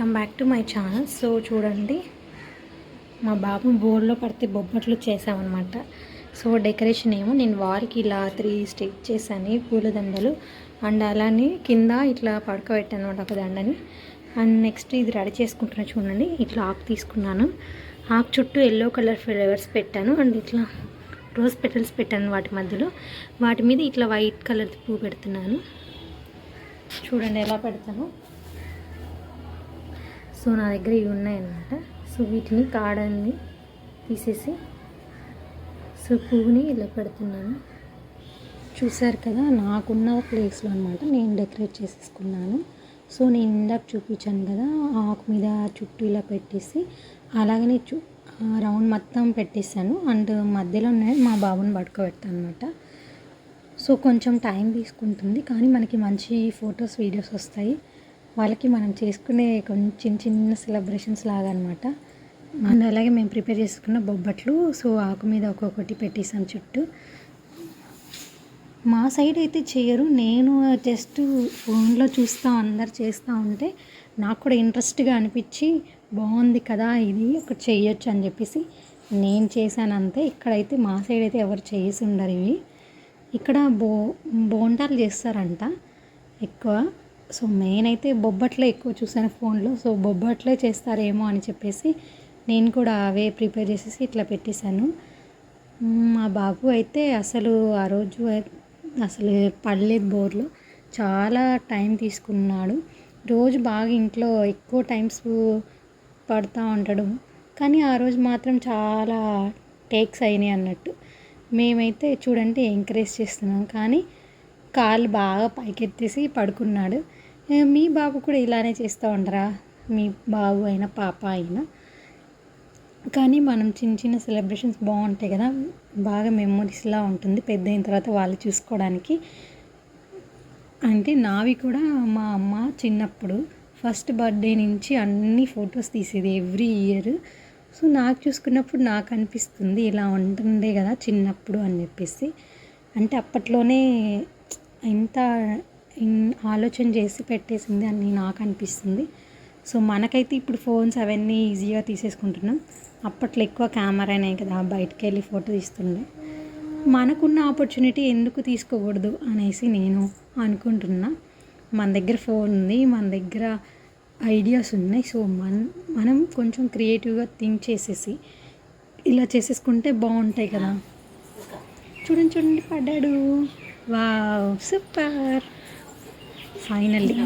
Welcome back to my channel so చూడండి మా బాబు బోర్లో పడితే బొబ్బట్లు చేసామన్నమాట సో డెకరేషన్ ఏమో నేను వారికి ఇలా త్రీ స్టిక్ చేశాను పూలదండలు. అండ్ అలానే కింద ఇట్లా పడుకోబెట్టాను అనమాట ఒక దండని. అండ్ నెక్స్ట్ ఇది రెడీ చేసుకుంటున్నా చూడండి ఇట్లా ఆకు తీసుకున్నాను. ఆకు చుట్టూ ఎల్లో కలర్ ఫ్లవర్స్ పెట్టాను. అండ్ ఇట్లా రోజ్ పెటల్స్ పెట్టాను వాటి మధ్యలో. వాటి మీద ఇట్లా వైట్ కలర్ పువ్వు పెడుతున్నాను. చూడండి ఎలా పెడతాను. సో నా దగ్గర ఇవి ఉన్నాయన్నమాట. సో వీటిని కాడని తీసేసి సో పువ్వుని ఇలా పెడుతున్నాను. చూసారు కదా నాకున్న ప్లేస్లో అనమాట నేను డెకరేట్ చేసేసుకున్నాను. సో నేను ఇందాక చూపించాను కదా ఆకు మీద చుట్టూ ఇలా పెట్టేసి అలాగనే చు రౌండ్ మొత్తం పెట్టేశాను. అండ్ మధ్యలో ఉన్నాయి మా బాబుని పడుకోబెడతాను అనమాట సో కొంచెం టైం తీసుకుంటుంది కానీ మనకి మంచి ఫొటోస్ వీడియోస్ వస్తాయి. వాళ్ళకి మనం చేసుకునే కొంచెం చిన్న సెలబ్రేషన్స్ లాగా అనమాట అండ్ అలాగే మేము ప్రిపేర్ చేసుకున్న బొబ్బట్లు సో ఆకు మీద ఒక్కొక్కటి పెట్టేసాం చుట్టూ. మా సైడ్ అయితే చేయరు. నేను జస్ట్ ఫోన్లో చూస్తూ అందరు చేస్తూ ఉంటే నాకు కూడా ఇంట్రెస్ట్గా అనిపించి బాగుంది కదా ఇది ఒకటి చేయొచ్చు అని చెప్పేసి నేను చేశాను అంతే. ఇక్కడైతే మా సైడ్ అయితే ఎవరు చేసి ఉండరు ఇవి. ఇక్కడ బో బోండాలు చేస్తారంట ఎక్కువ. సో మెయిన్ అయితే బొబ్బట్లే ఎక్కువ చూసాను ఫోన్లో. సో బొబ్బట్లే చేస్తారేమో అని చెప్పేసి నేను కూడా అవే ప్రిపేర్ చేసేసి ఇట్లా పెట్టేశాను. మా బాబు అయితే అసలు ఆ రోజు అసలు పడలేదు బోర్లో. చాలా టైం తీసుకున్నాడు. రోజు బాగా ఇంట్లో ఎక్కువ టైమ్స్ పడుతూ ఉంటాడు. కానీ ఆ రోజు మాత్రం చాలా టేక్స్ అయినాయి అన్నట్టు. మేమైతే చూడండి ఎంకరేజ్ చేస్తున్నాం. కానీ కాళ్ళు బాగా పైకెత్తేసి పడుకున్నాడు. మీ బాబు కూడా ఇలానే చేస్తూ ఉంటారా మీ బాబు అయినా పాప అయినా. కానీ మనం చిన్న చిన్న సెలబ్రేషన్స్ బాగుంటాయి కదా. బాగా మెమొరీస్లా ఉంటుంది. పెద్ద అయిన తర్వాత వాళ్ళు చూసుకోవడానికి. అంటే నావి కూడా మా అమ్మ చిన్నప్పుడు ఫస్ట్ బర్త్డే నుంచి అన్ని ఫొటోస్ తీసేది ఎవ్రీ ఇయర్. సో నాకు చూసుకున్నప్పుడు నాకు అనిపిస్తుంది ఇలా ఉంటుండే కదా చిన్నప్పుడు అని చెప్పేసి. అంటే అప్పట్లోనే ఇన్- ఆలోచన చేసి పెట్టేసింది అని నాకు అనిపిస్తుంది. సో మనకైతే ఇప్పుడు ఫోన్స్ అవన్నీ ఈజీగా తీసేసుకుంటున్నాం. అప్పట్లో ఎక్కువ కెమెరానే కదా బయటకు వెళ్ళి ఫోటో తీస్తుండే. మనకున్న ఆపర్చునిటీ ఎందుకు తీసుకోకూడదు అనేసి నేను అనుకుంటున్నా. మన దగ్గర ఫోన్ ఉంది మన దగ్గర ఐడియాస్ ఉన్నాయి. సో మన మనం కొంచెం క్రియేటివ్గా థింక్ చేసేసి ఇలా చేసేసుకుంటే బాగుంటాయి కదా. చూడండి చూడండి పడ్డాడు. వా సూపర్. ఫైనల్లీ